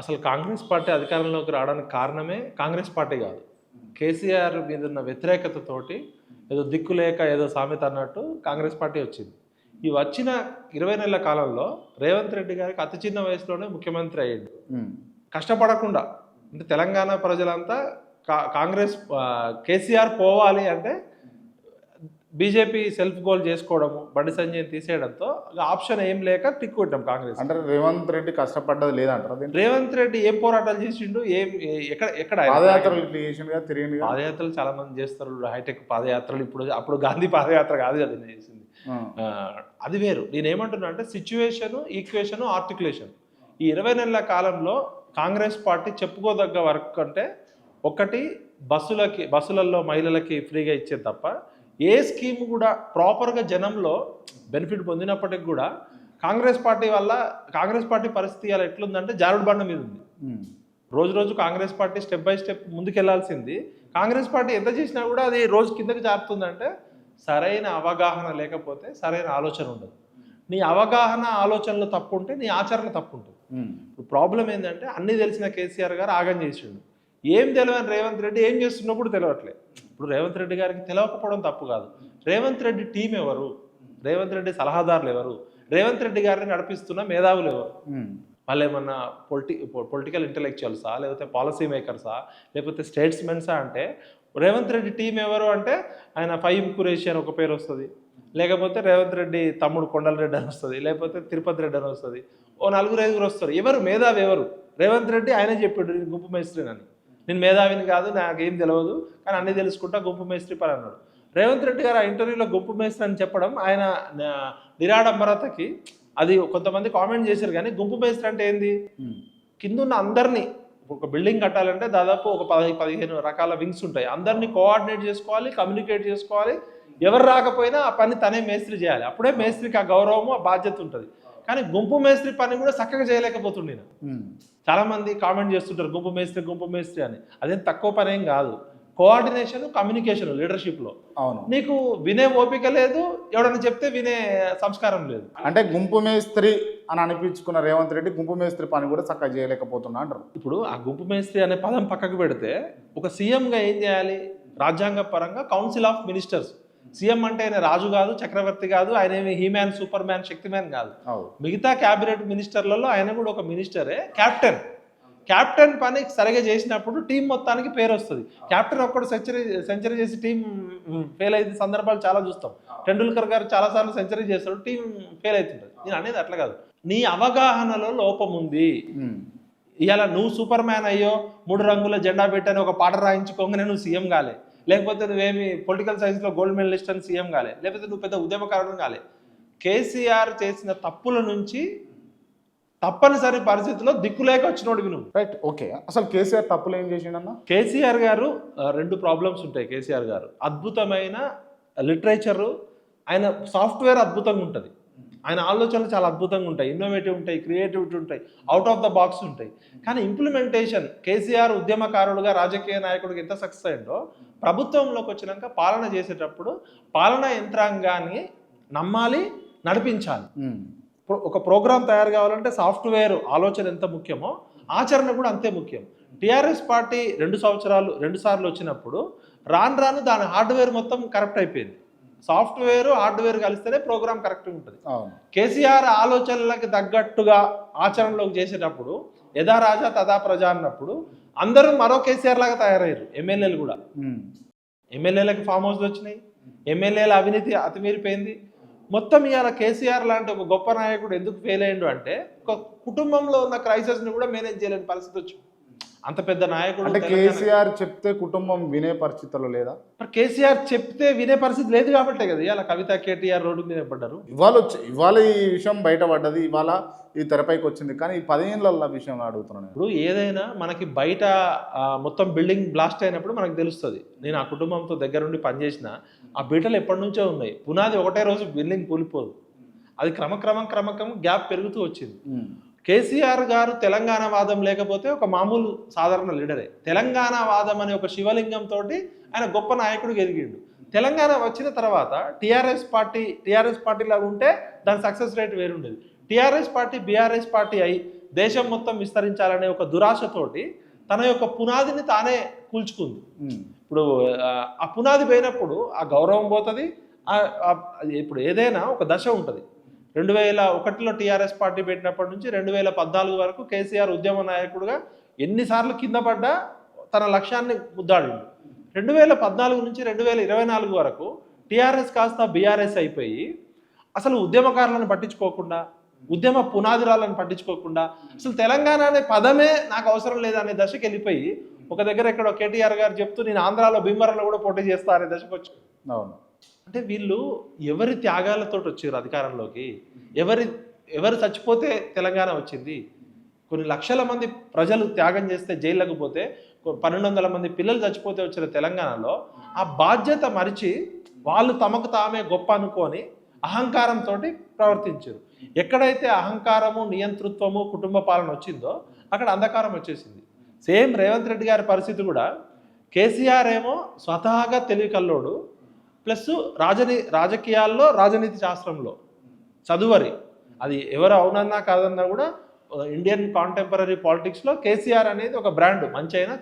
అసలు కాంగ్రెస్ పార్టీ అధికారంలోకి రావడానికి కారణమే కాంగ్రెస్ పార్టీ కాదు. కేసీఆర్ మీద ఉన్న వ్యతిరేకతతోటి ఏదో దిక్కు లేక ఏదో సామెత అన్నట్టు కాంగ్రెస్ పార్టీ వచ్చింది. ఈ వచ్చిన ఇరవై నెలల కాలంలో రేవంత్ రెడ్డి గారికి అతి చిన్న వయసులోనే ముఖ్యమంత్రి అయ్యిండు. కష్టపడకుండా అంటే తెలంగాణ ప్రజలంతా కా కాంగ్రెస్ కేసీఆర్ పోవాలి అంటే బీజేపీ సెల్ఫ్ గోల్ చేసుకోవడము బండి సంజయ్ తీసేయడంతో ఆప్షన్ ఏం లేక టిక్ కొట్టాం కాంగ్రెస్. అంటే రేవంత్ రెడ్డి కష్టపడ్డది లేదంటారా రేవంత్ రెడ్డి ఏం పోరాటాలు చేసిండు ఏం ఎక్కడ ఎక్కడ? పాదయాత్రలు తిరిగిండుగా పాదయాత్రలు చాలా మంది చేస్తారు హైటెక్ పాదయాత్రలు ఇప్పుడు అప్పుడు గాంధీ పాదయాత్ర కాదు కదా నేను చేసింది. అది వేరు. నేను ఏమంటున్నా అంటే సిచ్యువేషన్ ఈక్వేషన్ ఆర్టికులేషన్ ఈ ఇరవై నెలల కాలంలో కాంగ్రెస్ పార్టీ చెప్పుకోదగ్గ వర్క్ అంటే ఒకటి బస్సులకి బస్సులలో మహిళలకి ఫ్రీగా ఇచ్చేది తప్ప ఏ స్కీమ్ కూడా ప్రాపర్గా జనంలో బెనిఫిట్ పొందినప్పటికి కూడా కాంగ్రెస్ పార్టీ వల్ల కాంగ్రెస్ పార్టీ పరిస్థితి అలా ఎట్లుందంటే జారుడు బండ మీద ఉంది. రోజు రోజు Congress party step by step ముందుకెళ్ళాల్సింది. Congress party ఎంత చేసినా కూడా అది రోజు కిందకి జారుతుందంటే సరైన అవగాహన లేకపోతే సరైన ఆలోచన ఉండదు. నీ అవగాహన ఆలోచనలు తప్పు ఉంటే నీ ఆచరణ తప్పు ఉంటుంది. ఇప్పుడు ప్రాబ్లం ఏంటంటే అన్ని తెలిసిన కేసీఆర్ గారు ఆగం చేసిండు. ఏం తెలియని రేవంత్ రెడ్డి ఏం చేస్తున్నా కూడా తెలియట్లేదు. ఇప్పుడు రేవంత్ రెడ్డి గారికి తెలియకపోవడం తప్పు కాదు. రేవంత్ రెడ్డి టీం ఎవరు? రేవంత్ రెడ్డి సలహాదారులు ఎవరు? రేవంత్ రెడ్డి గారిని నడిపిస్తున్న మేధావులు ఎవరు. వాళ్ళు ఏమన్నా పొలిటి పొలిటికల్ ఇంటలెక్చువల్సా? లేకపోతే పాలసీ మేకర్సా? లేకపోతే స్టేట్స్మెన్సా అంటే రేవంత్ రెడ్డి టీం ఎవరు అంటే ఆయన ఫైమ్ కురేషి అని ఒక పేరు వస్తుంది. లేకపోతే రేవంత్ రెడ్డి తమ్ముడు కొండల రెడ్డి అని వస్తుంది. లేకపోతే తిరుపతి రెడ్డి అని వస్తుంది. ఓ నలుగురు ఐదుగురు వస్తారు. ఎవరు? మేధావి ఎవరు? రేవంత్ రెడ్డి ఆయనే చెప్పాడు గుంపు మేస్త్రిని అని. నేను మేధావిని కాదు నాకేం తెలియదు కానీ అన్నీ తెలుసుకుంటా గుంపు మేస్త్రి పని అన్నాడు. రేవంత్ రెడ్డి గారు ఆ ఇంటర్వ్యూలో గుంపు మేస్త్రి అని చెప్పడం ఆయన నిరాడంబరతకి అది కొంతమంది కామెంట్ చేశారు కానీ గుంపు మేస్త్రి అంటే ఏంది. కింద ఉన్న అందరినీ ఒక బిల్డింగ్ కట్టాలంటే దాదాపు ఒక పది పదిహేను రకాల వింగ్స్ ఉంటాయి. అందరినీ కోఆర్డినేట్ చేసుకోవాలి కమ్యూనికేట్ చేసుకోవాలి. ఎవరు రాకపోయినా ఆ పని తనే మేస్త్రి చేయాలి. అప్పుడే మేస్త్రికి ఆ గౌరవము ఆ బాధ్యత ఉంటుంది. కానీ గుంపు మేస్త్రి పని కూడా చక్కగా చేయలేకపోతుండే నేను. ఉమ్. చాలా మంది కామెంట్ చేస్తుంటారు గుంపు మేస్త్రి గుంపు మేస్త్రి అని. అదేం తక్కువ పని ఏం కాదు. కోఆర్డినేషన్ కమ్యూనికేషన్ లీడర్షిప్లో. అవును. నీకు వినే ఓపిక లేదు ఎవడన్నా చెప్తే వినే సంస్కారం లేదు. అంటే గుంపు మేస్త్రి అని అనిపించుకున్న రేవంత్ రెడ్డి గుంపు మేస్త్రి పని కూడా చక్కగా చేయలేకపోతున్నా అంటారు. ఇప్పుడు ఆ గుంపు మేస్త్రి అనే పదం పక్కకు పెడితే ఒక సీఎంగా ఏం చేయాలి? రాజ్యాంగ పరంగా కౌన్సిల్ ఆఫ్ మినిస్టర్స్ సీఎం అంటే ఆయన రాజు కాదు చక్రవర్తి కాదు ఆయన ఏమి హీమ్యాన్ సూపర్ మ్యాన్ శక్తి మ్యాన్ కాదు మిగతా క్యాబినెట్ మినిస్టర్లలో ఆయన కూడా ఒక మినిస్టరే క్యాప్టెన్. క్యాప్టెన్ పని సరిగా చేసినప్పుడు టీం మొత్తానికి పేరు వస్తుంది. క్యాప్టెన్ ఒక్కడు సెంచరీ సెంచరీ చేసి టీం ఫెయిల్ అయితే సందర్భాలు చాలా చూస్తాం. టెండూల్కర్ గారు చాలాసార్లు సెంచరీ చేస్తాడు టీం ఫెయిల్ అవుతుంటుంది. నేను అనేది అట్లా కాదు. నీ అవగాహనలో లోపం ఉంది. ఇవాళ నువ్వు సూపర్ మ్యాన్ అయ్యో మూడు రంగుల జెండా పెట్టని ఒక పాట రాయించుకోగానే నువ్వు సీఎం కాలే. లేకపోతే నువ్వేమి పొలిటికల్ సైన్స్లో గోల్డ్ మెడలిస్ట్ అని సీఎం కాలే. లేకపోతే నువ్వు పెద్ద ఉద్యమకారుడు కాలే. కేసీఆర్ చేసిన తప్పుల నుంచి తప్పనిసరి పరిస్థితిలో దిక్కులేక వచ్చినోడివి నువ్వు రైట్ ఓకే అసలు కేసీఆర్ తప్పులు ఏం చేసిండన్న? కేసీఆర్ గారు రెండు ప్రాబ్లమ్స్ ఉంటాయి కేసీఆర్ గారు. అద్భుతమైన లిటరేచరు ఆయన సాఫ్ట్వేర్ అద్భుతంగా ఉంటుంది. ఆయన ఆలోచనలు చాలా అద్భుతంగా ఉంటాయి. ఇన్నోవేటివ్ ఉంటాయి క్రియేటివిటీ ఉంటాయి అవుట్ ఆఫ్ ద బాక్స్ ఉంటాయి. కానీ ఇంప్లిమెంటేషన్ కేసీఆర్ ఉద్యమకారుడుగా రాజకీయ నాయకుడిగా ఎంత సక్సెస్ అయిందో ప్రభుత్వంలోకి వచ్చినాక పాలన చేసేటప్పుడు పాలనా యంత్రాంగాన్ని నమ్మాలి నడిపించాలి. ఒక ప్రోగ్రామ్ తయారు కావాలంటే సాఫ్ట్వేర్ ఆలోచన ఎంత ముఖ్యమో ఆచరణ కూడా అంతే ముఖ్యం. టీఆర్ఎస్ పార్టీ రెండు సంవత్సరాలు రెండు సార్లు వచ్చినప్పుడు రాను రాను దాని హార్డ్వేర్ మొత్తం కరెక్ట్ అయిపోయింది. సాఫ్ట్వేర్ హార్డ్వేర్ కలిస్తేనే ప్రోగ్రామ్ కరెక్ట్గా ఉంటుంది. కేసీఆర్ ఆలోచనలకు తగ్గట్టుగా ఆచరణలోకి చేసేటప్పుడు యథా రాజా తదా ప్రజ అన్నప్పుడు అందరూ మరో కేసీఆర్ లాగా తయారయ్యారు. ఎమ్మెల్యేలు కూడా. ఎమ్మెల్యేలకు ఫామ్ హౌస్లు వచ్చినాయి. ఎమ్మెల్యేల అవినీతి అతిమీరిపోయింది. మొత్తం ఇవాళ కేసీఆర్ లాంటి ఒక గొప్ప నాయకుడు ఎందుకు ఫెయిల్ అయ్యిండు అంటే ఒక కుటుంబంలో ఉన్న క్రైసిస్ని కూడా మేనేజ్ చేయలేని పరిస్థితి వచ్చింది. అంత పెద్ద నాయకుడు అంటే కేసీఆర్ చెప్తే కుటుంబం వినే పరిస్థితుల్లో లేదా? మరి కేసీఆర్ చెప్తే వినే పరిస్థితి లేదు కాబట్టే కదా. ఇవాళ కవిత కేటీఆర్ రోడ్డు మీద పడ్డారు. ఇవాళ వచ్చి ఇవాళ ఈ విషయం బయటపడ్డది ఇవాళ ఈ తెరపైకి వచ్చింది. కానీ ఈ పదిహేనుల విషయం అడుగుతున్నాను నేను. ఇప్పుడు ఏదైనా మనకి బయట ఆ, మొత్తం బిల్డింగ్ బ్లాస్ట్ అయినప్పుడు మనకు తెలుస్తుంది. నేను ఆ కుటుంబంతో దగ్గరుండి పనిచేసిన ఆ బీటలు ఎప్పటి నుంచో ఉన్నాయి. పునాది ఒకటే రోజు బిల్డింగ్ కూలిపోదు. అది క్రమక్రమం క్రమక్రమం గ్యాప్ పెరుగుతూ వచ్చింది. కేసీఆర్ గారు తెలంగాణ వాదం లేకపోతే ఒక మామూలు సాధారణ లీడరే. తెలంగాణ వాదం అనే ఒక శివలింగం తోటి ఆయన గొప్ప నాయకుడిగా ఎదిగిండు. తెలంగాణ వచ్చిన తర్వాత టీఆర్ఎస్ పార్టీ టీఆర్ఎస్ పార్టీలా ఉంటే దాని సక్సెస్ రేట్ వేరుండేది. టీఆర్ఎస్ పార్టీ బీఆర్ఎస్ పార్టీ అయి దేశం మొత్తం విస్తరించాలనే ఒక దురాశతోటి తన యొక్క పునాదిని తానే కూల్చుకుంది. ఇప్పుడు ఆ, పునాది పోయినప్పుడు ఆ గౌరవం పోతుంది ఇప్పుడు ఏదైనా ఒక దశ ఉంటుంది. రెండు వేల ఒకటిలో టీఆర్ఎస్ పార్టీ పెట్టినప్పటి నుంచి రెండు వేల పద్నాలుగు వరకు కేసీఆర్ ఉద్యమ నాయకుడుగా ఎన్నిసార్లు కింద పడ్డా తన లక్ష్యాన్ని ముద్దాడు రెండు వేల పద్నాలుగు నుంచి రెండు వేల ఇరవై నాలుగు వరకు టీఆర్ఎస్ కాస్త బీఆర్ఎస్ అయిపోయి అసలు ఉద్యమకారులను పట్టించుకోకుండా ఉద్యమ పునాదిరాలను పట్టించుకోకుండా అసలు తెలంగాణ అనే పదమే నాకు అవసరం లేదనే దశకి వెళ్ళిపోయి ఒక దగ్గర ఇక్కడ కేటీఆర్ గారు చెప్తూ నేను ఆంధ్రాలో భీమవరంలో కూడా పోటీ చేస్తా అనే దశకు వచ్చి అవును. అంటే వీళ్ళు ఎవరి త్యాగాలతో వచ్చారు అధికారంలోకి? ఎవరి ఎవరు చచ్చిపోతే తెలంగాణ వచ్చింది? కొన్ని లక్షల మంది ప్రజలు త్యాగం చేస్తే జైళ్ళకు పోతే పన్నెండు వందల మంది పిల్లలు చచ్చిపోతే వచ్చిన తెలంగాణలో ఆ బాధ్యత మరిచి వాళ్ళు తమకు తామే గొప్ప అనుకొని అహంకారంతో ప్రవర్తించారు. ఎక్కడైతే అహంకారము నియంతృత్వము కుటుంబ పాలన వచ్చిందో అక్కడ అంధకారం వచ్చేసింది. సేమ్ రేవంత్ రెడ్డి గారి పరిస్థితి కూడా కేసీఆర్ ఏమో స్వతహాగా తెలివి కల్లోడు ప్లస్ రాజనీ రాజకీయాల్లో రాజనీతి శాస్త్రంలో. చదువరి. అది ఎవరు అవునన్నా కాదన్నా కూడా ఇండియన్ కాంటెంపరీ పాలిటిక్స్లో కేసీఆర్ అనేది ఒక బ్రాండ్ మంచి అయినా